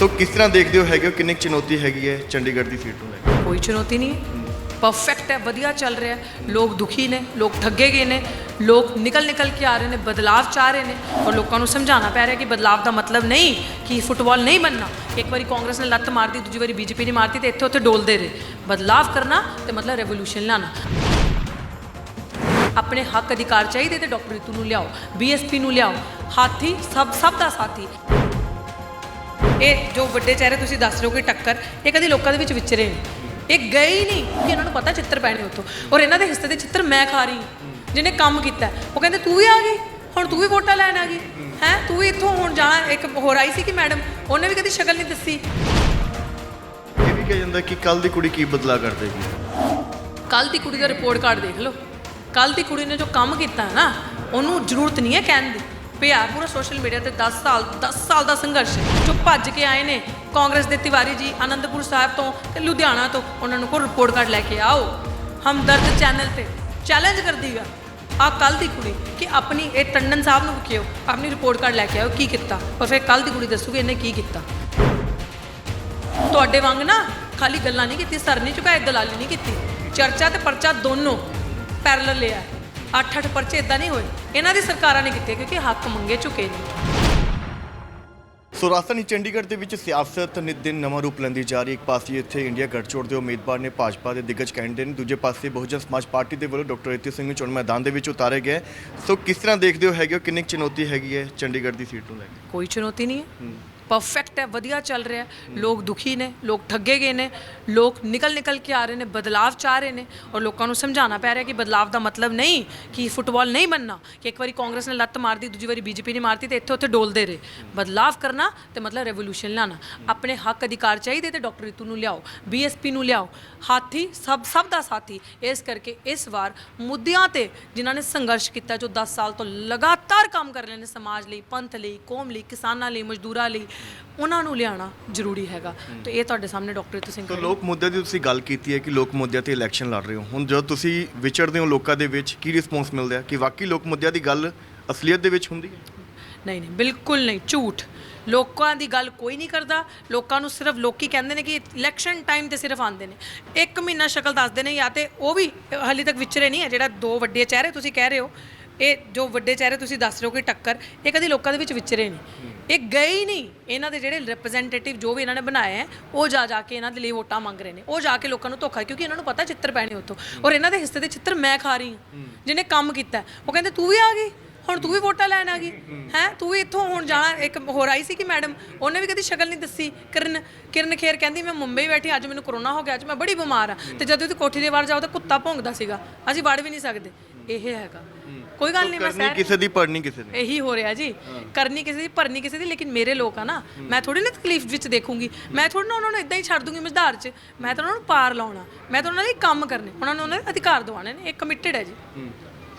ਸੋ ਕਿਸ ਤਰ੍ਹਾਂ ਦੇਖਦੇ ਹੋ ਹੈਗੇ ਹੋ? ਕਿੰਨੀ ਕੁ ਚੁਣੌਤੀ ਹੈਗੀ ਹੈ ਚੰਡੀਗੜ੍ਹ ਦੀ ਸੀਟ ਨੂੰ ਲੈ ਕੇ? ਕੋਈ ਚੁਣੌਤੀ ਨਹੀਂ ਹੈ। ਪਰਫੈਕਟ ਹੈ, ਵਧੀਆ ਚੱਲ ਰਿਹਾ ਹੈ। ਲੋਕ ਦੁਖੀ ਨੇ, ਲੋਕ ਠੱਗੇ ਗਏ ਨੇ। ਲੋਕ ਨਿਕਲ ਨਿਕਲ ਕੇ ਆ ਰਹੇ ਨੇ, ਬਦਲਾਵ ਚਾਹ ਰਹੇ ਨੇ। ਔਰ ਲੋਕਾਂ ਨੂੰ ਸਮਝਾਉਣਾ ਪੈ ਰਿਹਾ ਕਿ ਬਦਲਾਵ ਦਾ ਮਤਲਬ ਨਹੀਂ ਕਿ ਫੁੱਟਬਾਲ ਨਹੀਂ ਬਣਨਾ। ਇੱਕ ਵਾਰੀ ਕਾਂਗਰਸ ਨੇ ਲੱਤ ਮਾਰਦੀ ਦੂਜੀ ਵਾਰੀ ਬੀਜੇਪੀ ਨੇ ਮਾਰਤੀ ਤੇ ਇੱਥੇ ਉੱਥੇ ਡੋਲਦੇ ਰਹੇ। ਬਦਲਾਵ ਕਰਨਾ ਤੇ ਮਤਲਬ ਰੈਵੋਲੂਸ਼ਨ ਲਿਆਉਣਾ ਆਪਣੇ ਹੱਕ ਅਧਿਕਾਰ ਚਾਹੀਦੇ ਤੇ ਡਾਕਟਰ ਰਿਤੂ ਨੂੰ ਲਿਆਓ, ਬੀਐਸਪੀ ਨੂੰ ਲਿਆਓ। ਹਾਥੀ, ਸਭ ਸਭ ਦਾ ਸਾਥੀ। ਇਹ ਜੋ ਵੱਡੇ ਚਿਹਰੇ ਤੁਸੀਂ ਦੱਸ ਰਹੇ ਹੋ ਕਿ ਟੱਕਰ ਇਹ ਕਦੀ ਲੋਕਾਂ ਦੇ ਵਿੱਚ ਵਿਚਰੇ ਨਹੀਂ। ਇਹ ਗਏ ਹੀ ਨਹੀਂ ਕਿ ਇਹਨਾਂ ਨੂੰ ਪਤਾ ਚਿੱਤਰ ਪੈਣੇ ਉੱਥੋਂ। ਔਰ ਇਹਨਾਂ ਦੇ ਹਿੱਸੇ ਦੇ ਚਿੱਤਰ ਮੈਂ ਖਾ ਰਹੀ ਜਿਹਨੇ ਕੰਮ ਕੀਤਾ। ਉਹ ਕਹਿੰਦੇ ਤੂੰ ਵੀ ਆ ਗਈ? ਹੁਣ ਤੂੰ ਵੀ ਵੋਟਾਂ ਲੈਣ ਆ ਗਈ? ਹੈ? ਤੂੰ ਵੀ ਇੱਥੋਂ ਹੁਣ ਜਾਣਾ? ਇੱਕ ਹੋਰ ਆਈ ਸੀ ਕਿ ਮੈਡਮ ਉਹਨੇ ਵੀ ਕਦੀ ਸ਼ਕਲ ਨਹੀਂ ਦੱਸੀ? ਇਹ ਵੀ ਕਿਹਾ ਜਾਂਦਾ ਕਿ ਕੱਲ ਦੀ ਕੁੜੀ ਕੀ ਬਦਲਾ ਕਰ ਦੇਗੀ? ਕੱਲ ਦੀ ਕੁੜੀ ਦਾ ਰਿਪੋਰਟ ਕਾਰਡ ਦੇਖ ਲਓ। ਕੱਲ ਦੀ ਕੁੜੀ ਨੇ ਜੋ ਕੰਮ ਕੀਤਾ ਨਾ ਉਹਨੂੰ ਜ਼ਰੂਰਤ ਨਹੀਂ ਹੈ ਕਹਿਣ ਦੀ। ਪਿਆ ਪੂਰਾ ਸੋਸ਼ਲ ਮੀਡੀਆ ਤੇ 10 ਸਾਲ 10 ਸਾਲ ਦਾ ਸੰਘਰਸ਼ ਜੋ ਭੱਜ ਕੇ ਆਏ ਨੇ ਕਾਂਗਰਸ ਦੇ ਤਿਵਾਰੀ ਜੀ ਆਨੰਦਪੁਰ ਸਾਹਿਬ ਤੋਂ ਤੇ ਲੁਧਿਆਣਾ ਤੋਂ, ਉਹਨਾਂ ਨੂੰ ਕੋਈ ਰਿਪੋਰਟ ਕਾਰਡ ਲੈ ਕੇ ਆਓ। ਹਮਦਰਦ ਚੈਨਲ ਤੇ ਚੈਲੰਜ ਕਰਦੀ ਆ ਆ ਕੱਲ ਦੀ ਕੁੜੀ ਕਿ ਆਪਣੀ, ਇਹ ਟੰਡਨ ਸਾਹਿਬ ਨੂੰ ਕਿਹਾ, ਆਪਣੀ ਰਿਪੋਰਟ ਕਾਰਡ ਲੈ ਕੇ ਆਓ, ਕੀ ਕੀਤਾ? ਪਰ ਫਿਰ ਕੱਲ ਦੀ ਕੁੜੀ ਦੱਸੂਗੀ ਇਹਨੇ ਕੀ ਕੀਤਾ। ਤੁਹਾਡੇ ਵਾਂਗ ਨਾ ਖਾਲੀ ਗੱਲਾਂ ਨਹੀਂ ਕੀਤੀ, ਸਰ ਨਹੀਂ ਝੁਕਾਏ, ਦਲਾਲੀ ਨਹੀਂ ਕੀਤੀ। ਚਰਚਾ ਤੇ ਪਰਚਾ ਦੋਨੋਂ ਪੈਰਲਲ ਲਿਆ ਅੱਠ ਅੱਠ ਪਰਚੇ ਇਦਾਂ ਨਹੀਂ ਹੋਏ। ਇਹਨਾਂ ਦੀ ਸਰਕਾਰਾਂ ਨੇ ਕੀਤੇ ਕਿਉਂਕਿ ਹੱਕ ਮੰਗੇ ਝੁਕੇ ਨਹੀਂ ਸੋ ਰਾਜਧਾਨੀ ਚੰਡੀਗੜ੍ਹ ਦੇ ਵਿੱਚ ਸਿਆਸਤ ਨਿਤ ਦਿਨ ਨਵਾਂ ਰੂਪ ਲੈਂਦੀ ਜਾ ਰਹੀ। ਹੈ। ਇੱਕ ਪਾਸੇ ਇੱਥੇ ਇੰਡੀਆ ਗੱਠਜੋੜ ਦੇ ਉਮੀਦਵਾਰ ਨੇ ਭਾਜਪਾ ਦੇ ਦਿੱਗਜ ਕੈਂਡੀਡੇਟ ਨੇ ਦੂਜੇ ਪਾਸੇ ਬਹੁਜਨ ਸਮਾਜ ਪਾਰਟੀ ਦੇ ਵੱਲੋਂ ਡਾਕਟਰ ਰਿਤੂ ਸਿੰਘ ਨੂੰ ਚੋਣ ਮੈਦਾਨ ਦੇ ਵਿੱਚ ਉਤਾਰੇ ਗਏ। ਸੋ ਕਿਸ ਤਰ੍ਹਾਂ ਦੇਖਦੇ ਹੋ ਹੈਗੇ ਹੋ? ਕਿੰਨੀ ਚੁਣੌਤੀ ਹੈਗੀ ਹੈ ਚੰਡੀਗੜ੍ਹ ਦੀ ਸੀਟ ਨੂੰ ਲੈ ਕੇ? ਕੋਈ ਚੁਣੌਤੀ ਨਹੀਂ ਹੈ। ਪਰਫੈਕਟ ਹੈ, ਵਧੀਆ ਚੱਲ ਰਿਹਾ ਲੋਕ ਦੁਖੀ ਨੇ, ਲੋਕ ਠੱਗੇ ਗਏ ਨੇ, ਲੋਕ ਨਿਕਲ ਨਿਕਲ ਕੇ ਆ ਰਹੇ ਨੇ, ਬਦਲਾਵ ਚਾਹ ਰਹੇ ਨੇ ਔਰ ਲੋਕਾਂ ਨੂੰ ਸਮਝਾਉਣਾ ਪੈ ਰਿਹਾ ਕਿ ਬਦਲਾਵ ਦਾ ਮਤਲਬ ਨਹੀਂ ਕਿ ਫੁੱਟਬਾਲ ਨਹੀਂ ਬਣਨਾ ਕਿ ਇੱਕ ਵਾਰੀ ਕਾਂਗਰਸ ਨੇ ਲੱਤ ਮਾਰਦੀ ਦੂਜੀ ਵਾਰੀ ਬੀਜੇਪੀ ਨੇ ਮਾਰਤੀ ਤੇ ਇੱਥੇ ਉੱਥੇ ਡੋਲਦੇ ਰਹੇ। ਬਦਲਾਵ ਕਰਨਾ ਤੇ ਮਤਲਬ ਰੈਵੋਲੂਸ਼ਨ ਲਿਆਉਣਾ ਆਪਣੇ ਹੱਕ ਅਧਿਕਾਰ ਚਾਹੀਦੇ ਤੇ ਡਾਕਟਰ ਰਿਤੂ ਨੂੰ ਲਿਆਓ ਬੀਐਸਪੀ ਨੂੰ ਲਿਆਓ। ਹਾਥੀ, ਸਭ ਸਭ ਦਾ ਸਾਥੀ ਇਸ ਕਰਕੇ ਇਸ ਵਾਰ ਮੁੱਦਿਆਂ ਤੇ ਜਿਨ੍ਹਾਂ ਨੇ ਸੰਘਰਸ਼ ਕੀਤਾ ਜੋ 10 ਸਾਲ ਤੋਂ ਲਗਾਤਾਰ ਕੰਮ ਕਰ ਰਹੇ ਨੇ ਸਮਾਜ ਲਈ, ਪੰਥ ਲਈ, ਕੌਮ ਲਈ, ਕਿਸਾਨਾਂ ਲਈ, ਮਜ਼ਦੂਰਾਂ ਲਈ ਉਹਨਾਂ ਨੂੰ ਲਿਆਉਣਾ ਜ਼ਰੂਰੀ ਹੈਗਾ। ਤੇ ਇਹ ਤੁਹਾਡੇ ਸਾਹਮਣੇ ਡਾਕਟਰ ਰਿਤੂ ਸਿੰਘ ਖੜੇ ਲੋਕ ਮੁੱਦੇ ਦੀ ਤੁਸੀਂ ਗੱਲ ਕੀਤੀ ਹੈ ਕਿ ਲੋਕ ਮੁੱਦਿਆਂ ਤੇ ਇਲੈਕਸ਼ਨ ਲੜ ਰਹੇ ਹੋ। ਹੁਣ ਜਦੋਂ ਤੁਸੀਂ ਵਿਚਰਦੇ ਹੋ ਲੋਕਾਂ ਦੇ ਵਿੱਚ ਕੀ ਰਿਸਪੌਂਸ ਮਿਲਦਾ ਹੈ? ਕਿ ਵਾਕਈ ਲੋਕ ਮੁੱਦਿਆਂ ਦੀ ਗੱਲ ਅਸਲੀਅਤ ਦੇ ਵਿੱਚ ਹੁੰਦੀ ਹੈ? ਨਹੀਂ ਨਹੀਂ ਬਿਲਕੁਲ ਨਹੀਂ ਝੂਠ। ਲੋਕਾਂ ਦੀ ਗੱਲ ਕੋਈ ਨਹੀਂ ਕਰਦਾ। ਲੋਕਾਂ ਨੂੰ ਸਿਰਫ ਲੋਕੀ ਕਹਿੰਦੇ ਨੇ ਕਿ ਇਲੈਕਸ਼ਨ ਟਾਈਮ ਤੇ ਸਿਰਫ ਆਉਂਦੇ ਨੇ। ਇੱਕ ਮਹੀਨਾ ਸ਼ਕਲ ਦੱਸਦੇ ਨੇ ਜਾਂ ਤੇ ਉਹ ਵੀ ਹਾਲੇ ਤੱਕ ਵਿਚਰੇ ਨਹੀਂ ਹੈ। ਜਿਹੜਾ ਦੋ ਵੱਡੇ ਚਿਹਰੇ ਤੁਸੀਂ ਕਹਿ ਰਹੇ ਹੋ ਇਹ ਜੋ ਵੱਡੇ ਚਿਹਰੇ ਤੁਸੀਂ ਦੱਸ ਰਹੇ ਹੋ ਕਿ ਟੱਕਰ ਇਹ ਕਦੀ ਲੋਕਾਂ ਦੇ ਵਿੱਚ ਵਿਚਰੇ ਨਹੀਂ। ਇਹ ਗਏ ਹੀ ਨਹੀਂ। ਇਹਨਾਂ ਦੇ ਜਿਹੜੇ ਰਿਪਰੈਜ਼ੈਂਟੇਟਿਵ ਜੋ ਵੀ ਇਹਨਾਂ ਨੇ ਬਣਾਏ ਹੈ ਉਹ ਜਾ ਜਾ ਕੇ ਇਹਨਾਂ ਦੇ ਲਈ ਵੋਟਾਂ ਮੰਗ ਰਹੇ ਨੇ। ਉਹ ਜਾ ਕੇ ਲੋਕਾਂ ਨੂੰ ਧੋਖਾ ਕਿਉਂਕਿ ਇਹਨਾਂ ਨੂੰ ਪਤਾ ਚਿੱਤਰ ਪੈਣੇ ਉੱਥੋਂ। ਔਰ ਇਹਨਾਂ ਦੇ ਹਿੱਸੇ ਦੇ ਚਿੱਤਰ ਮੈਂ ਖਾ ਰਹੀ ਹਾਂ ਜਿਹਨੇ ਕੰਮ ਕੀਤਾ। ਉਹ ਕਹਿੰਦੇ ਤੂੰ ਵੀ ਆ ਗਈ? ਹੁਣ ਤੂੰ ਵੀ ਵੋਟਾਂ ਲੈਣ ਆ ਗਈ? ਹੈ। ਤੂੰ ਵੀ ਇੱਥੋਂ ਹੁਣ ਜਾਣਾ। ਇੱਕ ਹੋਰ ਆਈ ਸੀ ਕਿ ਮੈਡਮ ਉਹਨੇ ਵੀ ਕਦੀ ਸ਼ਕਲ ਨਹੀਂ ਦੱਸੀ। ਕਿਰਨ ਕਿਰਨ ਖੇਰ ਕਹਿੰਦੀ ਮੈਂ ਮੁੰਬਈ ਬੈਠੀ ਅੱਜ ਮੈਨੂੰ ਕਰੋਨਾ ਹੋ ਗਿਆ ਅੱਜ ਮੈਂ ਬੜੀ ਬਿਮਾਰ ਆ ਤੇ ਜਦੋਂ ਉਹਦੀ ਕੋਠੀ ਦੇ ਬਾਹਰ ਜਾਓ ਤਾਂ ਕੁੱਤਾ ਭੌਂਕਦਾ ਸੀਗਾ। ਅਸੀਂ ਵੜ ਵੀ ਨਹੀਂ ਸਕਦੇ। ਇਹ ਹੈਗਾ। ਕੋਈ ਗੱਲ ਨਹੀਂ ਮੈਂ ਕਰਨੀ ਸਹਿ ਕਿਸੇ ਦੀ ਪੜਨੀ ਕਿਸੇ ਦੀ। ਇਹੀ ਹੋ ਰਿਹਾ ਜੀ। ਕਰਨੀ ਕਿਸੇ ਦੀ ਭਰਨੀ ਕਿਸੇ ਦੀ ਲੇਕਿਨ ਮੇਰੇ ਲੋਕ ਆ ਨਾ ਮੈਂ ਥੋੜੀ ਨਾ ਤਕਲੀਫ ਵਿੱਚ ਦੇਖੂੰਗੀ। ਮੈਂ ਥੋੜੀ ਨਾ ਉਹਨਾਂ ਨੂੰ ਇਦਾਂ ਹੀ ਛੱਡ ਦੂੰਗੀ ਮਜ਼ਦਾਰ 'ਚ। ਮੈਂ ਤਾਂ ਉਹਨਾਂ ਨੂੰ ਪਾਰ ਲਾਉਣਾ। ਮੈਂ ਤਾਂ ਉਹਨਾਂ ਲਈ ਕੰਮ ਕਰਨੇ। ਉਹਨਾਂ ਨੂੰ ਉਹਨਾਂ ਦੇ ਅਧਿਕਾਰ ਦਿਵਾਉਣੇ ਨੇ। ਇਹ ਕਮਿਟਡ ਹੈ ਜੀ।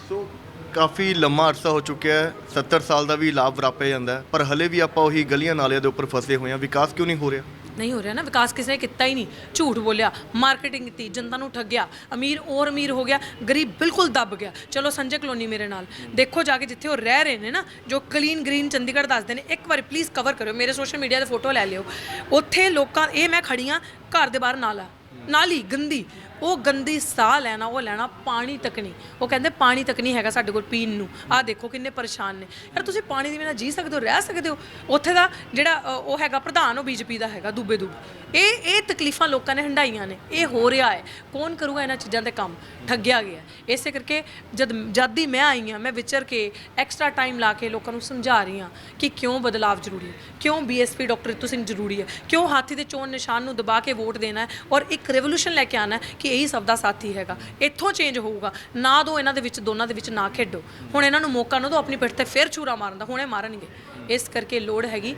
ਸੋ ਕਾਫੀ ਲੰਮਾ ਅਰਸਾ ਹੋ ਚੁੱਕਿਆ ਹੈ। 70 ਸਾਲ ਦਾ ਵੀ ਲਾਭ ਪ੍ਰਾਪਿਆ ਜਾਂਦਾ ਹੈ। ਪਰ ਹਲੇ ਵੀ ਆਪਾਂ ਉਹੀ ਗਲੀਆਂ ਨਾਲਿਆਂ ਦੇ ਉੱਪਰ ਫਸੇ ਹੋਏ ਹਾਂ। ਵਿਕਾਸ ਕਿਉਂ ਨਹੀਂ ਹੋ ਰਿਹਾ? ਨਹੀਂ ਹੋ ਰਿਹਾ ਨਾ, ਵਿਕਾਸ ਕਿਸੇ ਨੇ ਕੀਤਾ ਹੀ ਨਹੀਂ। ਝੂਠ ਬੋਲਿਆ ਮਾਰਕੀਟਿੰਗ ਕੀਤੀ, ਜਨਤਾ ਨੂੰ ਠੱਗਿਆ, ਅਮੀਰ ਔਰ ਅਮੀਰ ਹੋ ਗਿਆ, ਗਰੀਬ ਬਿਲਕੁਲ ਦੱਬ ਗਿਆ। ਚਲੋ ਸੰਜੇ ਕਲੋਨੀ ਮੇਰੇ ਨਾਲ। ਦੇਖੋ ਜਾ ਕੇ ਜਿੱਥੇ ਉਹ ਰਹਿ ਰਹੇ ਨੇ ਨਾ, ਜੋ ਕਲੀਨ ਗ੍ਰੀਨ ਚੰਡੀਗੜ੍ਹ ਦੱਸਦੇ ਨੇ, ਇੱਕ ਵਾਰੀ ਪਲੀਜ਼ ਕਵਰ ਕਰਿਓ, ਮੇਰੇ ਸੋਸ਼ਲ ਮੀਡੀਆ ਤੇ ਫੋਟੋ ਲੈ ਲਿਓ। ਉੱਥੇ ਲੋਕਾਂ, ਇਹ ਮੈਂ ਖੜੀਆਂ ਘਰ ਦੇ ਬਾਹਰ ਨਾਲਾ। ਨਾਲੀ, ਗੰਦੀ। ਉਹ ਗੰਦੀ ਸਾਹ ਲੈਣਾ ਉਹ ਲੈਣਾ ਪਾਣੀ ਤੱਕ ਨਹੀਂ। ਉਹ ਕਹਿੰਦੇ ਪਾਣੀ ਤੱਕ ਨਹੀਂ ਹੈਗਾ ਸਾਡੇ ਕੋਲ ਪੀਣ ਨੂੰ। ਆਹ ਦੇਖੋ ਕਿੰਨੇ ਪਰੇਸ਼ਾਨ ਨੇ। ਯਾਰ ਤੁਸੀਂ ਪਾਣੀ ਦੇ ਬਿਨਾਂ ਜੀ ਸਕਦੇ ਹੋ ਰਹਿ ਸਕਦੇ ਹੋ। ਉੱਥੇ ਦਾ ਜਿਹੜਾ ਅ, ਉਹ ਹੈਗਾ ਪ੍ਰਧਾਨ ਉਹ ਬੀਜੇਪੀ ਦਾ ਹੈਗਾ ਦੂਬੇ ਦੂਬ। ਇਹ ਇਹ ਤਕਲੀਫਾਂ ਲੋਕਾਂ ਨੇ ਹੰਡਾਈਆਂ ਨੇ। ਇਹ ਹੋ ਰਿਹਾ ਹੈ। ਕੌਣ ਕਰੂਗਾ ਇਹਨਾਂ ਚੀਜ਼ਾਂ ਤੇ ਕੰਮ? ਠੱਗਿਆ ਗਿਆ ਇਸੇ ਕਰਕੇ ਜਦ ਜਦ ਦੀ ਮੈਂ ਆਈ ਹਾਂ ਮੈਂ ਵਿਚਰ ਕੇ ਐਕਸਟਰਾ ਟਾਈਮ ਲਾ ਕੇ ਲੋਕਾਂ ਨੂੰ ਸਮਝਾ ਰਹੀ ਹਾਂ ਕਿ ਕਿਉਂ ਬਦਲਾਵ ਜ਼ਰੂਰੀ ਹੈ? ਕਿਉਂ ਬੀਐਸਪੀ ਡਾਕਟਰ ਰਿਤੂ ਸਿੰਘ ਜ਼ਰੂਰੀ ਹੈ? ਕਿਉਂ ਹਾਥੀ ਦੇ ਚੋਣ ਨਿਸ਼ਾਨ ਨੂੰ ਦਬਾ ਕੇ ਵੋਟ ਦੇਣਾ ਹੈ? ਔਰ ਇੱਕ ਰੈਵੋਲੂਸ਼ਨ ਲੈ ਕੇ ਆਣਾ ਹੈ ਕਿ ਇਹੀ ਸਭ ਦਾ ਸਾਥੀ ਹੈਗਾ। ਇੱਥੋਂ ਚੇਂਜ ਹੋਊਗਾ। ਨਾ ਦੋ ਇਹਨਾਂ ਦੇ ਵਿੱਚ ਦੋਨਾਂ ਦੇ ਵਿੱਚ ਨਾ ਖੇਡੋ। ਹੁਣ ਇਹਨਾਂ ਨੂੰ ਮੌਕਾ ਨਾ ਦਿਓ ਆਪਣੀ ਪਿੱਠ ਤੇ ਫਿਰ ਛੁਰਾ ਮਾਰਨ ਦਾ। ਹੁਣੇ ਮਾਰਨਗੇ। ਇਸ ਕਰਕੇ ਲੋੜ ਹੈਗੀ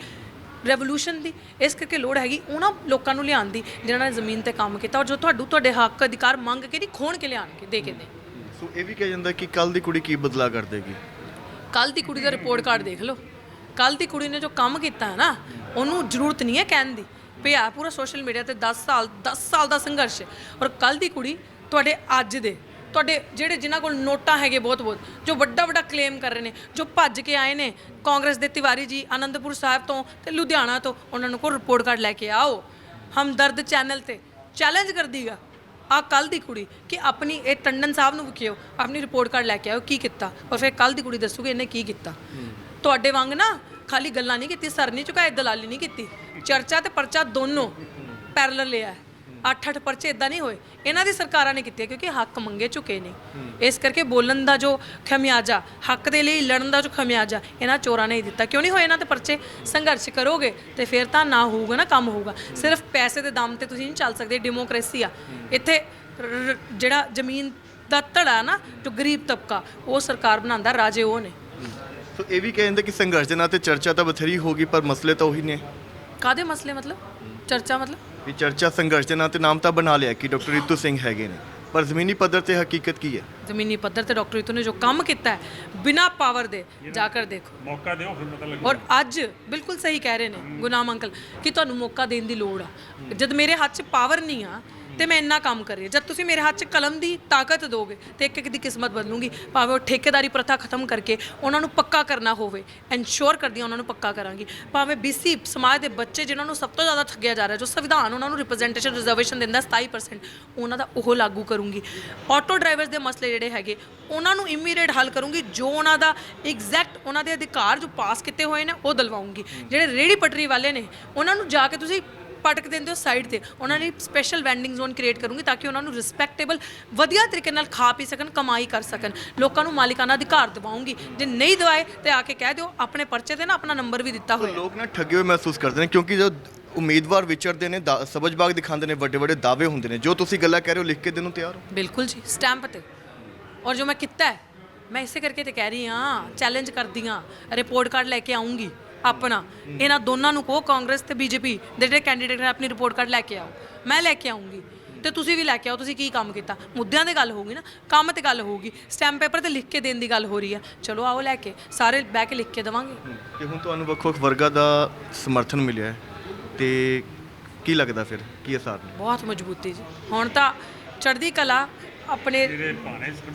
ਰੈਵੋਲੂਸ਼ਨ ਦੀ। ਇਸ ਕਰਕੇ ਲੋੜ ਹੈਗੀ ਉਹਨਾਂ ਲੋਕਾਂ ਨੂੰ ਲਿਆਉਣ ਦੀ ਜਿਨ੍ਹਾਂ ਨੇ ਜ਼ਮੀਨ ਤੇ ਕੰਮ ਕੀਤਾ ਔਰ ਜੋ ਤੁਹਾਨੂੰ ਤੁਹਾਡੇ ਹੱਕ ਅਧਿਕਾਰ ਮੰਗ ਕੇ ਨਹੀਂ ਖੋਣ ਕੇ ਲਿਆਣਗੇ ਦੇ ਕੇ ਦੇ। ਸੋ ਇਹ ਵੀ ਕਿਹਾ ਜਾਂਦਾ ਕਿ ਕੱਲ ਦੀ ਕੁੜੀ ਕੀ ਬਦਲਾ ਕਰ ਦੇਗੀ? ਕੱਲ ਦੀ ਕੁੜੀ ਦਾ ਰਿਪੋਰਟ ਕਾਰਡ ਦੇਖ ਲਓ। ਕੱਲ ਦੀ ਕੁੜੀ ਨੇ ਜੋ ਕੰਮ ਕੀਤਾ ਹੈ ਨਾ ਉਹਨੂੰ ਜ਼ਰੂਰਤ ਨਹੀਂ ਹੈ ਕਹਿਣ ਦੀ। ਪਿਆ ਪੂਰਾ ਸੋਸ਼ਲ ਮੀਡੀਆ ਤੇ 10 ਸਾਲ 10 ਸਾਲ ਦਾ ਸੰਘਰਸ਼ ਔਰ ਕੱਲ ਦੀ ਕੁੜੀ ਤੁਹਾਡੇ ਅੱਜ ਦੇ ਤੁਹਾਡੇ ਜਿਹੜੇ ਜਿਨ੍ਹਾਂ ਕੋਲ ਨੋਟਾਂ ਹੈਗੇ ਬਹੁਤ ਬਹੁਤ ਜੋ ਵੱਡਾ ਵੱਡਾ ਕਲੇਮ ਕਰ ਰਹੇ ਨੇ ਜੋ ਭੱਜ ਕੇ ਆਏ ਨੇ ਕਾਂਗਰਸ ਦੇ ਤਿਵਾਰੀ ਜੀ ਆਨੰਦਪੁਰ ਸਾਹਿਬ ਤੋਂ ਤੇ ਲੁਧਿਆਣਾ ਤੋਂ ਉਹਨਾਂ ਨੂੰ ਕੋ ਰਿਪੋਰਟ ਕਾਰਡ ਲੈ ਕੇ ਆਓ। ਹਮਦਰਦ ਚੈਨਲ ਤੇ ਚੈਲੰਜ ਕਰ ਦੀਗਾ ਆ ਕੱਲ ਦੀ ਕੁੜੀ ਕਿ ਆਪਣੀ ਇਹ ਟੰਡਨ ਸਾਹਿਬ ਨੂੰ ਵਿਖਿਓ ਆਪਣੀ ਰਿਪੋਰਟ ਕਾਰਡ ਲੈ ਕੇ ਆਓ ਕੀ ਕੀਤਾ? ਔਰ ਫਿਰ ਕੱਲ ਦੀ ਕੁੜੀ ਦੱਸੂਗੀ ਇਹਨੇ ਕੀ ਕੀਤਾ। ਤੁਹਾਡੇ ਵਾਂਗ ਨਾ ਖਾਲੀ ਗੱਲਾਂ ਨਹੀਂ ਕੀਤੀ ਸਰ ਨਹੀਂ ਝੁਕਾਏ ਦਲਾਲੀ ਨਹੀਂ ਕੀਤੀ। ਚਰਚਾ ਤੇ ਪਰਚਾ ਦੋਨੋਂ ਪੈਰਲਲ ਲਿਆ। ਅੱਠ ਅੱਠ ਪਰਚੇ ਇਦਾਂ ਨਹੀਂ ਹੋਏ। ਇਹਨਾਂ ਦੀ ਸਰਕਾਰਾਂ ਨੇ ਕੀਤੇ ਕਿਉਂਕਿ ਹੱਕ ਮੰਗੇ ਚੁੱਕੇ ਨੇ। ਇਸ ਕਰਕੇ ਬੋਲਣ ਦਾ ਜੋ ਖਮਿਆਜਾ ਹੱਕ ਦੇ ਲਈ ਲੜਨ ਦਾ ਜੋ ਖਮਿਆਜਾ ਇਹਨਾਂ ਚੋਰਾਂ ਨੇ ਹੀ ਦਿੱਤਾ। ਕਿਉਂ ਨਹੀਂ ਹੋਏ ਇਹਨਾਂ ਤੇ ਪਰਚੇ? ਸੰਘਰਸ਼ ਕਰੋਗੇ ਤੇ ਫਿਰ ਤਾਂ ਨਾ ਹੋਊਗਾ ਨਾ ਕੰਮ ਹੋਊਗਾ। ਸਿਰਫ ਪੈਸੇ ਦੇ ਦਮ ਤੇ ਤੁਸੀਂ ਨਹੀਂ ਚੱਲ ਸਕਦੇ ਡੈਮੋਕ੍ਰੇਸੀ ਆ। ਇੱਥੇ ਜਿਹੜਾ ਜ਼ਮੀਨ ਦਾ ਧੜਾ ਨਾ ਜੋ ਗਰੀਬ ਤਬਕਾ ਉਹ ਸਰਕਾਰ ਬਣਾਉਂਦਾ ਰਾਜੇ ਉਹ ਨੇ। ਸੋ ਇਹ ਵੀ ਕਹਿੰਦੇ ਕਿ ਸੰਘਰਸ਼ ਦੇ ਨਾਂ ਤੇ ਚਰਚਾ ਤਾਂ ਬਥੇਰੀ ਹੋਗੀ ਪਰ ਮਸਲੇ ਤਾਂ ਉਹੀ ਨੇ। ਕਾਦੇ ਮਸਲੇ ਮਤਲਬ? ਚਰਚਾ ਮਤਲਬ? ਵੀ ਚਰਚਾ ਸੰਘਰਸ਼ ਦੇ ਨਾਂ ਤੇ ਨਾਮ ਤਾਂ ਬਣਾ ਲਿਆ ਕਿ ਡਾਕਟਰ ਰਿਤੂ ਸਿੰਘ ਹੈਗੇ ਨੇ। ਪਰ ਜ਼ਮੀਨੀ ਪੱਧਰ ਤੇ ਹਕੀਕਤ ਕੀ ਹੈ? ਜ਼ਮੀਨੀ ਪੱਧਰ ਤੇ ਡਾਕਟਰ ਰਿਤੂ ਨੇ ਜੋ ਕੰਮ ਕੀਤਾ ਹੈ ਬਿਨਾ ਪਾਵਰ ਦੇ ਜਾ ਕਰ ਦੇਖੋ। ਮੌਕਾ ਦਿਓ ਫਿਰ ਪਤਾ ਲੱਗੂ ਔਰ ਅੱਜ ਬਿਲਕੁਲ ਸਹੀ ਕਹਿ ਰਹੇ ਨੇ ਗੁਨਾਮ ਅੰਕਲ ਕਿ ਤੁਹਾਨੂੰ ਮੌਕਾ ਦੇਣ ਦੀ ਲੋੜ ਆ। ਜਦ ਮੇਰੇ ਹੱਥ 'ਚ ਪਾਵਰ ਨਹੀਂ ਆ ਤੇ ਮੈਂ ਇੰਨਾ ਕੰਮ ਕਰ। ਰਹੀ ਹਾਂ ਜਦ ਤੁਸੀਂ ਮੇਰੇ ਹੱਥ 'ਚ ਕਲਮ ਦੀ ਤਾਕਤ ਦੋਗੇ ਤੇ ਇੱਕ ਇੱਕ ਦੀ ਕਿਸਮਤ ਬਦਲੂੰਗੀ, ਭਾਵੇਂ ਉਹ ਠੇਕੇਦਾਰੀ ਪ੍ਰਥਾ ਖਤਮ ਕਰਕੇ ਉਹਨਾਂ ਨੂੰ ਪੱਕਾ ਕਰਨਾ ਹੋਵੇ ਐਨਸ਼ੋਰ ਕਰਦੀ ਹਾਂ ਉਹਨਾਂ ਨੂੰ ਪੱਕਾ ਕਰਾਂਗੀ। ਭਾਵੇਂ ਬੀਸੀ ਸਮਾਜ ਦੇ ਬੱਚੇ ਜਿਨ੍ਹਾਂ ਨੂੰ ਸਭ ਤੋਂ ਜ਼ਿਆਦਾ ਠੱਗਿਆ ਜਾ ਰਿਹਾ, ਜੋ ਸੰਵਿਧਾਨ ਉਹਨਾਂ ਨੂੰ ਰਿਪਰੈਜ਼ੈਂਟੇਸ਼ਨ ਰਿਜ਼ਰਵੇਸ਼ਨ ਦਿੰਦਾ 27% ਉਹਨਾਂ ਦਾ ਉਹ ਲਾਗੂ ਕਰੂੰਗੀ। ਆਟੋ ਡਰਾਈਵਰਸ ਦੇ ਮਸਲੇ ਜਿਹੜੇ ਹੈਗੇ, ਉਹਨਾਂ ਨੂੰ ਇਮੀਡੀਏਟ ਹੱਲ ਕਰੂੰਗੀ, ਜੋ ਉਹਨਾਂ ਦਾ ਐਗਜ਼ੈਕਟ ਉਹਨਾਂ ਦੇ ਅਧਿਕਾਰ ਜੋ ਪਾਸ ਕੀਤੇ ਹੋਏ ਨੇ, ਉਹ ਦਿਲਵਾਉਂਗੀ। ਜਿਹੜੇ ਰੇੜੀ ਪਟਰੀ ਵਾਲੇ ਨੇ, ਉਹਨਾਂ ਨੂੰ ਜਾ ਕੇ ਤੁਸੀਂ ਪਟਕ ਦਿੰਦੇ ਹੋ ਸਾਈਡ ਤੇ। ਉਹਨਾਂ ਲਈ ਸਪੈਸ਼ਲ ਵੈਂਡਿੰਗ ਜ਼ੋਨ ਕ੍ਰੀਏਟ ਕਰੂੰਗੀ ਤਾਂ ਕਿ ਉਹਨਾਂ ਨੂੰ ਰਿਸਪੈਕਟੇਬਲ ਵਧੀਆ ਤਰੀਕੇ ਨਾਲ ਖਾ ਪੀ ਸਕਣ ਕਮਾਈ ਕਰ ਸਕਣ। ਲੋਕਾਂ ਨੂੰ ਮਾਲਿਕਾਨਾ ਅਧਿਕਾਰ ਦਿਵਾਉਂਗੀ। ਜੇ ਨਹੀਂ ਦਿਵਾਏ ਤੇ ਆ ਕੇ ਕਹਿ ਦਿਓ ਆਪਣੇ ਪਰਚੇ ਤੇ ਨਾ ਆਪਣਾ ਨੰਬਰ ਵੀ ਦਿੱਤਾ ਹੋਇਆ। ਲੋਕ ਨਾ ਠੱਗੇ ਹੋਏ ਮਹਿਸੂਸ ਕਰਦੇ ਨੇ ਕਿਉਂਕਿ ਜੋ ਉਮੀਦਵਾਰ ਵਿਚਰਦੇ ਨੇ ਸਬਜ਼ਬਾਗ ਦਿਖਾਉਂਦੇ ਨੇ ਵੱਡੇ ਵੱਡੇ ਦਾਅਵੇ ਹੁੰਦੇ ਨੇ। ਜੋ ਤੁਸੀਂ ਗੱਲਾਂ ਕਹਿ ਰਹੇ ਹੋ ਲਿਖ ਕੇ ਦੇਣ ਨੂੰ ਤਿਆਰ ਹੋ। ਬਿਲਕੁਲ ਜੀ ਸਟੈਂਪ ਤੇ। ਔਰ ਜੋ ਮੈਂ ਕੀਤਾ ਹੈ ਮੈਂ ਇਸੇ ਕਰਕੇ ਤੇ ਕਹਿ ਰਹੀ ਹਾਂ ਚੈਲੰਜ ਕਰਦੀ ਹਾਂ ਰਿਪੋਰਟ ਕਾਰਡ ਲੈ ਕੇ ਆਉਂਗੀ। ਆਪਣਾ। ਇਹਨਾਂ ਦੋਨਾਂ ਨੂੰ ਕਹੋ ਕਾਂਗਰਸ ਤੇ ਬੀਜੇਪੀ ਦੇ ਜਿਹੜੇ ਕੈਂਡੀਡੇਟ ਹੈ ਆਪਣੀ ਰਿਪੋਰਟ ਕਾਰਡ ਲੈ ਕੇ ਆਓ। ਮੈਂ ਲੈ ਕੇ ਆਉਂਗੀ। ਤੇ ਤੁਸੀਂ ਵੀ ਲੈ ਕੇ ਆਓ ਤੁਸੀਂ ਕੀ ਕੰਮ ਕੀਤਾ? ਮੁੱਦਿਆਂ ਤੇ ਗੱਲ ਹੋਊਗੀ ਨਾ। ਕੰਮ ਤੇ ਗੱਲ ਹੋਊਗੀ। ਸਟੈਂਪ ਪੇਪਰ ਤੇ ਲਿਖ ਕੇ ਦੇਣ ਦੀ ਗੱਲ ਹੋ ਰਹੀ ਹੈ ਚਲੋ ਆਓ ਲੈ ਕੇ। ਸਾਰੇ ਬਹਿ ਕੇ ਲਿਖ ਕੇ ਦੇਵਾਂਗੇ। ਕਿ ਹੁਣ ਤੁਹਾਨੂੰ ਵੱਖ ਵੱਖ ਵਰਗਾਂ ਦਾ ਸਮਰਥਨ ਮਿਲਿਆ ਹੈ। ਤੇ ਕੀ ਲੱਗਦਾ ਫਿਰ? ਕੀ ਅਸਾਰ ਨੇ? ਬਹੁਤ ਮਜ਼ਬੂਤੀ ਜੀ। ਹੁਣ ਤਾਂ ਚੜ੍ਹਦੀ ਕਲਾ ਆਪਣੇ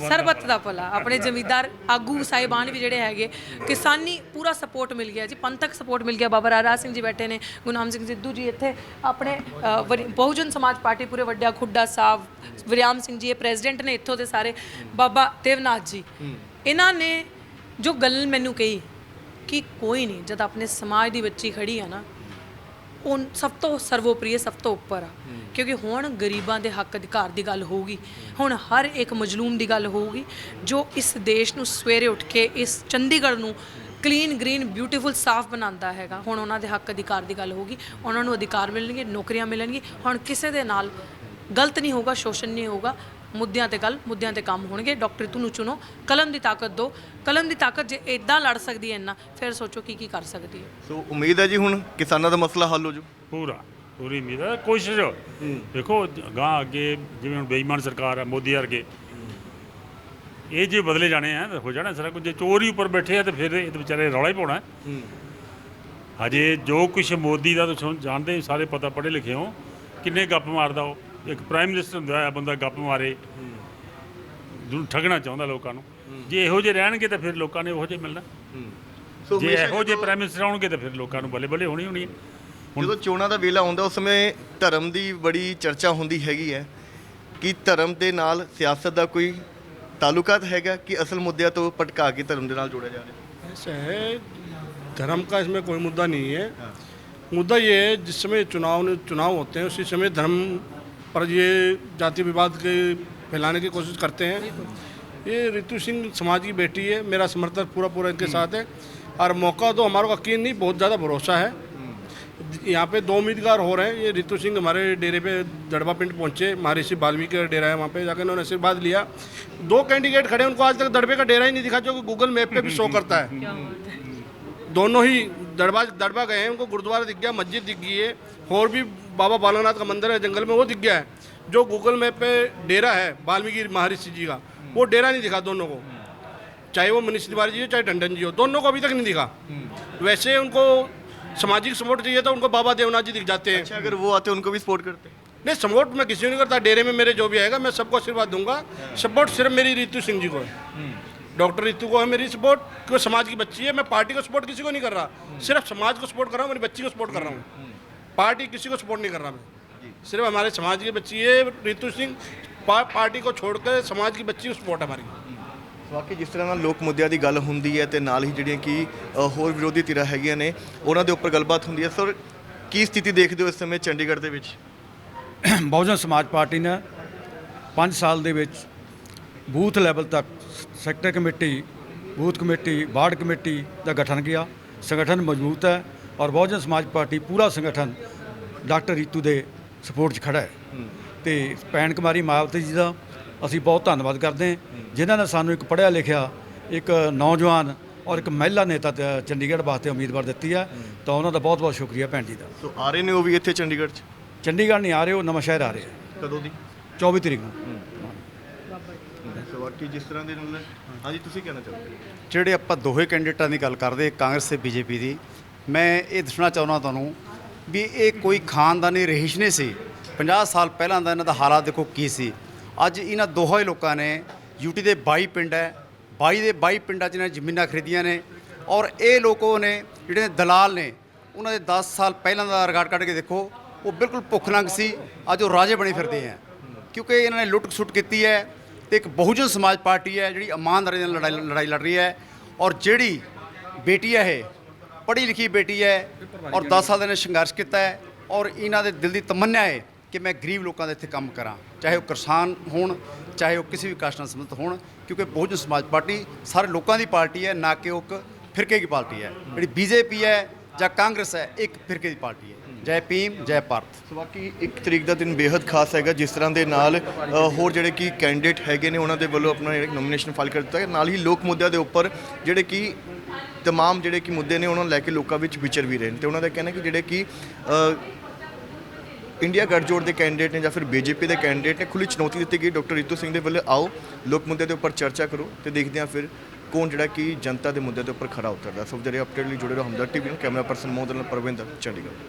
ਸਰਬੱਤ ਦਾ ਭਲਾ ਆਪਣੇ ਜ਼ਮੀਂਦਾਰ ਆਗੂ ਸਾਹਿਬਾਨ ਵੀ ਜਿਹੜੇ ਹੈਗੇ ਕਿਸਾਨੀ ਪੂਰਾ ਸਪੋਰਟ ਮਿਲ ਗਿਆ ਜੀ ਪੰਥਕ ਸਪੋਰਟ ਮਿਲ ਗਿਆ। ਬਾਬਾ ਰਾਜਾ ਸਿੰਘ ਜੀ ਬੈਠੇ ਨੇ ਗੁਨਾਮ ਸਿੰਘ ਸਿੱਧੂ ਜੀ ਇੱਥੇ ਆਪਣੇ ਬਹੁਜਨ ਸਮਾਜ ਪਾਰਟੀ ਪੂਰੇ ਵੱਡਿਆ ਖੁੱਡਾ ਸਾਹਿਬ ਵਿਰਿਆਮ ਸਿੰਘ ਜੀ ਇਹ ਪ੍ਰੈਜ਼ੀਡੈਂਟ ਨੇ ਇੱਥੋਂ ਦੇ ਸਾਰੇ ਬਾਬਾ ਦੇਵਨਾਥ ਜੀ। ਇਹਨਾਂ ਨੇ ਜੋ ਗੱਲ ਮੈਨੂੰ ਕਹੀ ਕਿ ਕੋਈ ਨਹੀਂ ਜਦ ਆਪਣੇ ਸਮਾਜ ਦੀ ਬੱਚੀ ਖੜੀ ਆ ਨਾ ਉਹ ਸਭ ਤੋਂ ਸਰਵੋਪਰੀ ਸਭ ਤੋਂ ਉੱਪਰ ਆ। ਕਿਉਂਕਿ ਹੁਣ ਗਰੀਬਾਂ ਦੇ ਹੱਕ ਅਧਿਕਾਰ ਦੀ ਗੱਲ ਹੋਊਗੀ। ਹੁਣ ਹਰ ਇੱਕ ਮਜਲੂਮ ਦੀ ਗੱਲ ਹੋਊਗੀ, ਜੋ ਇਸ ਦੇਸ਼ ਨੂੰ ਸਵੇਰੇ ਉੱਠ ਕੇ ਇਸ ਚੰਡੀਗੜ੍ਹ ਨੂੰ ਕਲੀਨ ਗ੍ਰੀਨ ਬਿਊਟੀਫੁਲ ਸਾਫ਼ ਬਣਾਉਂਦਾ ਹੈਗਾ। ਹੁਣ ਉਹਨਾਂ ਦੇ ਹੱਕ ਅਧਿਕਾਰ ਦੀ ਗੱਲ ਹੋਊਗੀ, ਉਹਨਾਂ ਨੂੰ ਅਧਿਕਾਰ ਮਿਲਣਗੇ, ਨੌਕਰੀਆਂ ਮਿਲਣਗੀਆਂ। ਹੁਣ ਕਿਸੇ ਦੇ ਨਾਲ ਗਲਤ ਨਹੀਂ ਹੋਊਗਾ, ਸ਼ੋਸ਼ਣ ਨਹੀਂ ਹੋਊਗਾ। ਮੁੱਦਿਆਂ ਤੇ ਗੱਲ ਮੁੱਦਿਆਂ ਤੇ ਕੰਮ ਹੋਣਗੇ। ਡਾਕਟਰ ਤੁਹਾਨੂੰ ਚੁਣੋ। ਕਲਮ ਦੀ ਤਾਕਤ ਦਿਓ। ਕਲਮ ਦੀ ਤਾਕਤ ਜੇ ਇਦਾਂ ਲੜ ਸਕਦੀ ਹੈ ਇੰਨਾ ਫਿਰ ਸੋਚੋ ਕੀ ਕੀ ਕਰ ਸਕਦੀ ਹੈ। ਸੋ ਉਮੀਦ ਹੈ ਜੀ ਹੁਣ ਕਿਸਾਨਾਂ ਦਾ ਮਸਲਾ ਹੱਲ ਹੋ ਜੂ ਪੂਰਾ ਪੂਰੀ ਉਮੀਦ ਹੈ। ਕੋਸ਼ਿਸ਼ ਦੇਖੋ ਗਾਂ ਅੱਗੇ ਜਿਵੇਂ ਹੁਣ ਬੇਈਮਾਨ ਸਰਕਾਰ ਹੈ ਮੋਦੀ ਵਰਗੇ। ਇਹ ਜੇ ਬਦਲੇ ਜਾਣੇ ਆ ਤਾਂ ਹੋ ਜਾਣਾ ਸਾਰਾ ਕੁਝ। ਜੇ ਚੋਰ ਹੀ ਉੱਪਰ ਬੈਠੇ ਆ ਤੇ ਫਿਰ ਇਹ ਵਿਚਾਰੇ ਰੌਲਾ ਹੀ ਪਾਉਣਾ। ਹਜੇ ਜੋ ਕੁਛ ਮੋਦੀ ਦਾ ਤੁਸੀਂ ਜਾਣਦੇ ਸਾਰੇ ਪਤਾ ਪੜ੍ਹੇ ਲਿਖੇ ਹੋ ਕਿੰਨੇ ਗੱਪ ਮਾਰਦਾ ਉਹ। ਇੱਕ ਪ੍ਰਾਈਮ ਮਿਨਿਸਟਰ ਹੁੰਦਾ ਹੈ ਬੰਦਾ ਗੱਪ ਮਾਰੇ ਜਿਹਨੂੰ ਠੱਗਣਾ ਚਾਹੁੰਦਾ ਲੋਕਾਂ ਨੂੰ ਜੇ ਇਹੋ ਜਿਹੇ ਰਹਿਣਗੇ ਤਾਂ ਫਿਰ ਲੋਕਾਂ ਨੇ ਉਹੋ ਜਿਹੇ ਮਿਲਣਾ ਸੋ ਜੇ ਹਮੇਸ਼ਾ ਇਹੋ ਜਿਹੇ ਪ੍ਰਾਈਮ ਮਿਨਿਸਟਰ ਆਉਣਗੇ ਤਾਂ ਫਿਰ ਲੋਕਾਂ ਨੂੰ ਬੱਲੇ ਬੱਲੇ ਹੋਣੀ ਹੋਣੀ ਹੈ ਜਦੋਂ ਚੋਣਾਂ ਦਾ ਵੇਲਾ ਆਉਂਦਾ ਉਸ ਸਮੇਂ ਧਰਮ ਦੀ ਬੜੀ ਚਰਚਾ ਹੁੰਦੀ ਹੈਗੀ ਹੈ ਕਿ ਧਰਮ ਦੇ ਨਾਲ ਸਿਆਸਤ ਦਾ ਕੋਈ ਤਾਲੁਕਾਤ ਹੈਗਾ ਕਿ ਅਸਲ ਮੁੱਦਿਆਂ ਤੋਂ ਭਟਕਾ ਕੇ ਧਰਮ ਦੇ ਨਾਲ ਜੋੜਿਆ ਜਾ ਰਿਹਾ ऐसा है धर्म का इसमें कोई मुद्दा नहीं है मुद्दा ये है जिस समय चुनाव ने चुनाव होते हैं उसी समय धर्म पर ये जाति विवाद के फैलाने की कोशिश करते हैं। ये रितु सिंह समाज की बेटी है मेरा समर्थन पूरा पूरा इनके साथ है। और मौका तो हमारा यकीन नहीं बहुत ज़्यादा भरोसा है। यहाँ पे दो उम्मीदवार हो रहे हैं ये रितु सिंह हमारे डेरे पे दड़बा पिंड पहुँचे महर्षि वाल्मीकि का डेरा है वहाँ पे जाकर उन्होंने आशीर्वाद लिया। दो कैंडिडेट खड़े हैं उनको आज तक दड़बे का डेरा ही नहीं दिखा जो कि गूगल मैप पे भी शो करता है। दोनों ही दड़बा दड़बा गए हैं उनको गुरुद्वारा दिख गया मस्जिद दिख गई है और भी बाबा बालानाथ का मंदिर है जंगल में वो दिख गया है। जो गूगल मैप पे डेरा है वाल्मीकि महर्षि जी का वो डेरा नहीं दिखा दोनों को। चाहे वो मनीष तिवारी जी हो चाहे टंडन जी हो दोनों को अभी तक नहीं दिखा। वैसे उनको सामाजिक सपोर्ट चाहिए तो उनको बाबा देवनाथ जी दिख जाते हैं। अच्छा अगर वो आते उनको भी सपोर्ट करते नहीं सपोर्ट मैं किसी को नहीं करता डेरे में मेरे जो भी आएगा मैं सबको आशीर्वाद दूँगा। सपोर्ट सिर्फ़ मेरी रितु सिंह जी को है। डॉक्टर रितु को है मेरी सपोर्ट क्योंकि समाज की बच्ची है मैं पार्टी को सपोर्ट किसी को नहीं कर रहा। सिर्फ़ समाज को सपोर्ट कर रहा हूँ मेरी बच्ची को सपोर्ट कर रहा हूँ। पार्टी किसी को सपोर्ट नहीं कर रहा मैं सिर्फ हमारे समाज की बच्ची है रितु सिंह पा, पार्टी को छोड़कर समाज की बच्ची को सपोर्ट है हमारी ਬਾਕੀ ਜਿਸ ਤਰ੍ਹਾਂ ਨਾਲ ਲੋਕ ਮੁੱਦਿਆਂ ਦੀ ਗੱਲ ਹੁੰਦੀ ਹੈ ਤੇ ਨਾਲ ਹੀ ਜਿਹੜੀਆਂ ਕਿ ਅ, ਹੋਰ ਵਿਰੋਧੀ ਧਿਰਾਂ ਹੈਗੀਆਂ ਨੇ ਉਹਨਾਂ ਦੇ ਉੱਪਰ ਗੱਲਬਾਤ ਹੁੰਦੀ ਹੈ ਸਰ ਕੀ ਸਥਿਤੀ ਦੇਖਦੇ ਹੋ ਇਸ ਸਮੇਂ ਚੰਡੀਗੜ੍ਹ ਦੇ ਵਿੱਚ ਬਹੁਜਨ ਸਮਾਜ ਪਾਰਟੀ ਨੇ 5 ਸਾਲ ਦੇ ਵਿੱਚ ਬੂਥ ਲੈਵਲ ਤੱਕ sector committee booth committee ward committee ਦਾ ਗਠਨ ਕੀਤਾ ਸੰਗਠਨ ਮਜ਼ਬੂਤ ਹੈ ਔਰ ਬਹੁਜਨ ਸਮਾਜ ਪਾਰਟੀ ਪੂਰਾ ਸੰਗਠਨ ਡਾਕਟਰ ਰੀਤੂ ਦੇ ਸਪੋਰਟ 'ਚ ਖੜਾ ਹੈ। ਤੇ ਭੈਣ ਕੁਮਾਰੀ ਮਾਵਤੀ ਜੀ ਦਾ ਅਸੀਂ ਬਹੁਤ ਧੰਨਵਾਦ ਕਰਦੇ ਹਾਂ। ਜਿਨ੍ਹਾਂ ਨੇ ਸਾਨੂੰ ਇੱਕ ਪੜ੍ਹਿਆ ਲਿਖਿਆ ਇੱਕ ਨੌਜਵਾਨ ਔਰ ਇੱਕ ਮਹਿਲਾ ਨੇਤਾ ਚੰਡੀਗੜ੍ਹ ਵਾਸਤੇ ਉਮੀਦਵਾਰ ਦਿੱਤੀ ਹੈ। ਤਾਂ ਉਹਨਾਂ ਦਾ ਬਹੁਤ ਬਹੁਤ ਸ਼ੁਕਰੀਆ ਭੈਣ ਜੀ ਦਾ। ਸੋ ਆ ਰਹੇ ਨੇ ਉਹ ਵੀ ਇੱਥੇ ਚੰਡੀਗੜ੍ਹ 'ਚ? ਚੰਡੀਗੜ੍ਹ ਨਹੀਂ ਆ ਰਹੇ ਉਹ ਨਵਾਂ ਸ਼ਹਿਰ ਆ ਰਹੇ ਹੈ। ਕਦੋਂ ਦੀ? 24 ਤਰੀਕ ਨੂੰ। ਸੋ ਬਾਕੀ ਜਿਸ ਤਰ੍ਹਾਂ ਦੇ ਨਾਲ ਹਾਂਜੀ ਤੁਸੀਂ ਕਹਿਣਾ ਚਾਹੋਗੇ? ਜਿਹੜੇ ਆਪਾਂ ਦੋਹੇ ਕੈਂਡੀਡੇਟਾਂ ਦੀ ਗੱਲ ਕਰਦੇ ਕਾਂਗਰਸ ਤੇ ਬੀਜੇਪੀ ਦੀ ਮੈਂ ਇਹ ਦੱਸਣਾ ਚਾਹੁੰਦਾ ਤੁਹਾਨੂੰ ਵੀ ਇਹ ਕੋਈ ਖਾਨਦਾਨੀ ਰਹੀਸ਼ ਨਹੀਂ ਸੀ। 50 ਸਾਲ ਪਹਿਲਾਂ ਦਾ ਇਹਨਾਂ ਦਾ ਹਾਲਾਤ ਦੇਖੋ ਕੀ ਸੀ। ਅੱਜ ਇਹਨਾਂ ਦੋਹਾਂ ਹੀ ਲੋਕਾਂ ਨੇ ਯੂਟੀ ਦੇ 22 ਪਿੰਡ ਹੈ 22 ਦੇ 22 ਪਿੰਡਾਂ 'ਚ ਇਹਨਾਂ ਨੇ ਜ਼ਮੀਨਾਂ ਖਰੀਦੀਆਂ ਨੇ ਔਰ ਇਹ ਲੋਕੋ ਨੇ, ਜਿਹੜੇ ਨੇ ਦਲਾਲ ਨੇ, ਉਹਨਾਂ ਦੇ 10 ਸਾਲ ਪਹਿਲਾਂ ਦਾ ਰਿਕਾਰਡ ਕੱਢ ਕੇ ਦੇਖੋ, ਉਹ ਬਿਲਕੁਲ ਭੁੱਖ ਨੰਗ ਸੀ, ਅੱਜ ਉਹ ਰਾਜੇ ਬਣੇ ਫਿਰਦੇ ਹੈ। ਕਿਉਂਕਿ ਇਹਨਾਂ ਨੇ ਲੁੱਟ ਸੁੱਟ ਕੀਤੀ ਹੈ ਤੇ ਇੱਕ ਬਹੁਜਨ ਸਮਾਜ ਪਾਰਟੀ ਹੈ, ਜਿਹੜੀ ਇਮਾਨਦਾਰੀ ਨਾਲ ਲੜਾਈ ਲੜਾਈ ਲੜ ਰਹੀ ਹੈ ਔਰ ਜਿਹੜੀ ਬੇਟੀ ਹੈ ਇਹ ਪੜ੍ਹੀ ਲਿਖੀ ਬੇਟੀ ਹੈ ਔਰ 10 ਸਾਲ ਦੇ ਨੇ ਸੰਘਰਸ਼ ਕੀਤਾ ਹੈ ਔਰ ਇਹਨਾਂ ਦੇ ਦਿਲ ਦੀ ਤਮੰਨਾ ਹੈ ਕਿ ਮੈਂ ਗਰੀਬ ਲੋਕਾਂ ਦੇ ਇੱਥੇ ਕੰਮ ਕਰਾਂ ਚਾਹੇ ਉਹ ਕਿਸਾਨ ਹੋਣ ਚਾਹੇ ਉਹ ਕਿਸੇ ਵੀ ਕਾਸਟ ਨਾਲ ਸੰਬੰਧਿਤ ਹੋਣ ਕਿਉਂਕਿ ਬਹੁਜਨ ਸਮਾਜ ਪਾਰਟੀ ਸਾਰੇ ਲੋਕਾਂ ਦੀ ਪਾਰਟੀ ਹੈ ਨਾ ਕਿ ਉਹ ਇੱਕ ਫਿਰਕੇ ਦੀ ਪਾਰਟੀ ਹੈ। ਜਿਹੜੀ ਬੀਜੇਪੀ ਹੈ ਜਾਂ ਕਾਂਗਰਸ ਹੈ ਇੱਕ ਫਿਰਕੇ ਦੀ ਪਾਰਟੀ ਹੈ। ਜੈ ਭੀਮ ਜੈ ਭਾਰਤ। ਸੋ ਬਾਕੀ ਇੱਕ ਤਰੀਕ ਦਾ ਦਿਨ ਬੇहद ਖਾਸ ਹੈਗਾ ਜਿਸ ਤਰ੍ਹਾਂ ਦੇ ਨਾਲ ਅ, ਹੋਰ ਜਿਹੜੇ ਕਿ ਕੈਂਡੀਡੇਟ ਹੈਗੇ ਨੇ ਉਹਨਾਂ ਦੇ ਵੱਲੋਂ ਆਪਣਾ ਜਿਹੜਾ ਨੋਮੀਨੇਸ਼ਨ ਫਾਈਲ ਕਰ ਦਿੱਤਾ ਹੈ ਨਾਲ ਹੀ ਲੋਕ ਮੁੱਦਿਆਂ ਦੇ ਉੱਪਰ ਜਿਹੜੇ ਕਿ ਤਮਾਮ ਜਿਹੜੇ ਕਿ ਮੁੱਦੇ ਨੇ ਉਹਨਾਂ ਨੂੰ ਲੈ ਕੇ ਲੋਕਾਂ ਵਿੱਚ ਵਿਚਰ ਵੀ ਰਹੇ ਨੇ ਤੇ ਉਹਨਾਂ ਦਾ ਕਹਿਣਾ ਕਿ ਜਿਹੜੇ ਕਿ ਇੰਡੀਆ ਗੱਠਜੋੜ ਦੇ ਕੈਂਡੀਡੇਟ ਨੇ ਜਾਂ ਫਿਰ ਬੀਜੇਪੀ ਦੇ ਕੈਂਡੀਡੇਟ ਨੇ ਖੁੱਲੀ ਚੁਣੌਤੀ ਦਿੱਤੀ ਗਈ ਡਾਕਟਰ ਰੀਤੂ ਸਿੰਘ ਦੇ ਵੱਲੋਂ ਆਓ ਲੋਕ ਮੁੱਦੇ ਦੇ ਉੱਪਰ ਚਰਚਾ ਕਰੋ ਤੇ ਦੇਖਦੇ ਹਾਂ ਫਿਰ ਕੌਣ ਜਿਹੜਾ ਕਿ ਜਨਤਾ ਦੇ ਮੁੱਦੇ ਦੇ ਉੱਪਰ ਖੜਾ ਉਤਰਦਾ ਸੋ ਜਿਹੜੇ ਅਪਡੇਟ ਲਈ ਜੁੜੇ ਰਹੋ ਹਮਦਰ ਟੀਵੀ ਨੂੰ ਕੈਮਰਾ ਪਰਸਨ ਮੋਹਨ ਪ੍ਰਵਿੰਦਰ ਚੰਡੀਗੜ੍ਹ